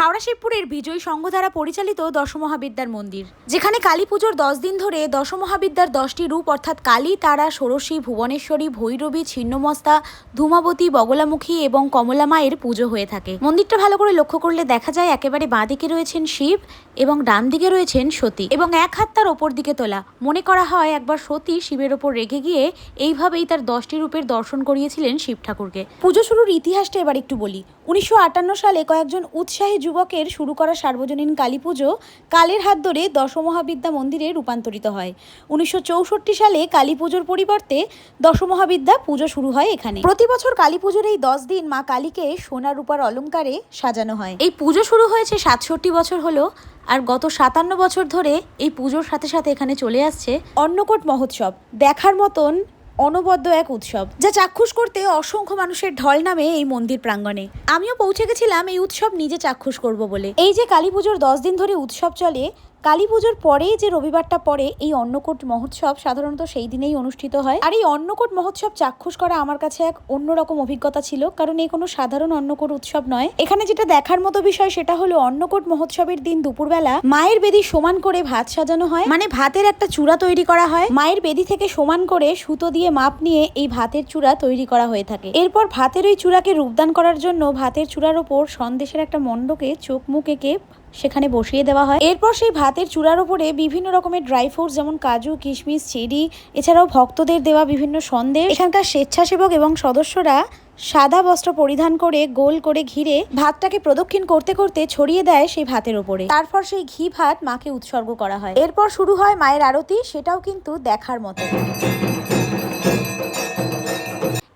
হাওড়া শিবপুরের বিজয়ী সংঘ দ্বারা পরিচালিত দশমহাবিদ্যার মন্দির, যেখানে কালী পুজোর দশ দিন ধরে দশমহাবিদ্যার দশটি রূপ, অর্থাৎ কালী, তারা, ষোড়শী, ভুবনেশ্বরী, ভৈরবী, ছিন্নমস্তা, ধূমাবতী, বগলামুখী এবং কমলা মায়ের পুজো হয়ে থাকে। মন্দিরটা ভালো করে লক্ষ্য করলে দেখা যায় একেবারে বাঁ দিকে রয়েছেন শিব এবং ডান দিকে রয়েছেন সতী এবং এক হাত তার ওপর দিকে তোলা। মনে করা হয় একবার সতী শিবের ওপর রেগে গিয়ে এইভাবেই তার দশটি রূপের দর্শন করিয়েছিলেন শিব ঠাকুরকে। পুজো শুরুর ইতিহাসটা এবার একটু বলি। উনিশশো আটান্ন সালে কয়েকজন উৎসাহী যুবকের শুরু করা সার্বজনীন কালী পুজো কালের হাত ধরে দশমহাবিদ্যা মন্দিরে রূপান্তরিত হয়। উনিশশো চৌষট্টি সালে কালী পুজোর পরিবর্তে দশমহাবিদ্যা পুজো শুরু হয় এখানে। প্রতি বছর কালী পুজোর এই দশ দিন মা কালীকে সোনা রূপার অলংকারে সাজানো হয়। এই পুজো শুরু হয়েছে সাতষট্টি বছর হলো আর গত সাতান্ন বছর ধরে এই পুজোর সাথে সাথে এখানে চলে আসছে অন্নকূট মহোৎসব। দেখার মতন অনবদ্য এক উৎসব, যা চাক্ষুষ করতে অসংখ্য মানুষের ঢল নামে এই মন্দির প্রাঙ্গণে। আমিও পৌঁছে গেছিলাম এই উৎসব নিজে চাক্ষুষ করব বলে। এই যে কালী পুজোর দশ দিন ধরে উৎসব চলে কালী পুজোর পরেই যে রবিবারটা পরে এই অন্নকূট মহোৎসব সাধারণত সেই দিনেই অনুষ্ঠিত হয়। আর এই অন্নকূট মহোৎসব চাক্ষুষ করা আমার কাছে এক অন্যরকম অভিজ্ঞতা ছিল, কারণ এই কোনো সাধারণ অন্নকূট উৎসব নয়। এখানে যেটা দেখার মতো বিষয়, সেটা হলো অন্নকূট মহোৎসবের দিন দুপুরবেলা মায়ের বেদি সমান করে ভাত সাজানো হয়। মানে ভাতের একটা চূড়া তৈরি করা হয়। মায়ের বেদি থেকে সমান করে সুতো দিয়ে মাপ নিয়ে এই ভাতের চূড়া তৈরি করা হয়ে থাকে। এরপর ভাতের ওই চূড়াকে রূপদান করার জন্য ভাতের চূড়ার ওপর সন্দেশের একটা মণ্ডকে চোখ মুখ এঁকে সেখানে বসিয়ে দেওয়া হয়। এরপর সেই ভাতের চূড়ার ওপরে বিভিন্ন রকমের ড্রাই ফ্রুটস যেমন কাজু, কিশমিশ চেরি এছাড়াও ভক্তদের দেওয়া বিভিন্ন সন্দেশ। এখানকার স্বেচ্ছাসেবক এবং সদস্যরা সাদা বস্ত্র পরিধান করে গোল করে ঘিরে ভাতটাকে প্রদক্ষিণ করতে করতে ছড়িয়ে দেয় সেই ভাতের ওপরে তারপর সেই ঘি ভাত মাকে উৎসর্গ করা হয়। এরপর শুরু হয় মায়ের আরতি, সেটাও কিন্তু দেখার মতো।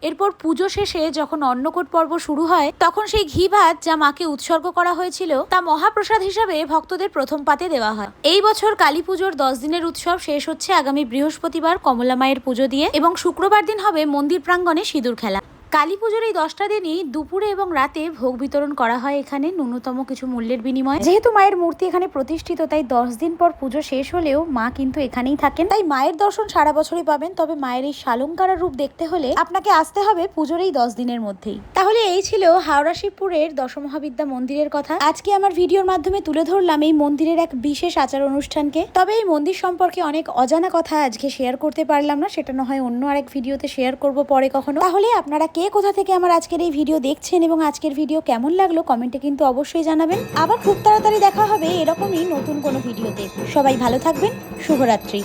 এরপর পুজো শেষে যখন অন্নকূট পর্ব শুরু হয়, তখন সেই ঘি ভাত যা মাকে উৎসর্গ করা হয়েছিল, তা মহাপ্রসাদ হিসাবে ভক্তদের প্রথম পাতে দেওয়া হয়। এই বছর কালী পুজোর দশ দিনের উৎসব শেষ হচ্ছে আগামী বৃহস্পতিবার কমলা মায়ের পুজো দিয়ে এবং শুক্রবার দিন হবে মন্দির প্রাঙ্গণে সিঁদুর খেলা। কালী পুজোর এই দশটা দিনই দুপুরে এবং রাতে ভোগ বিতরণ করা হয় এখানে ন্যূনতম কিছু মূল্যের বিনিময়ে। যেহেতু মায়ের মূর্তি এখানে প্রতিষ্ঠিত, তাই দশ দিন পর পুজো শেষ হলেও মা কিন্তু এখানেই থাকেন। তাই মায়ের দর্শন সারা বছরই পাবেন, তবে মায়ের এই শালঙ্কারা রূপ দেখতে হলে আপনাকে আসতে হবে পুজোর এই দশ দিনের মধ্যেই। তাহলে এই ছিল হাওড়া শিবপুরের দশমহাবিদ্যা মন্দিরের কথা। আজকে আমার ভিডিওর মাধ্যমে তুলে ধরলাম এই মন্দিরের এক বিশেষ আচার অনুষ্ঠানকে। তবে এই মন্দির সম্পর্কে অনেক অজানা কথা আজকে শেয়ার করতে পারলাম না, সেটা না হয় অন্য আরেক ভিডিওতে শেয়ার করব পরে কখনো। তাহলে আপনারা কে কোথা থেকে আমার আজকের এই ভিডিও দেখছেন এবং আজকের ভিডিও কেমন লাগল কমেন্টে কিন্তু অবশ্যই জানাবেন। আবার খুব তাড়াতাড়ি দেখা হবে এরকমই নতুন কোনো ভিডিওতে। সবাই ভালো থাকবেন। শুভরাত্রি।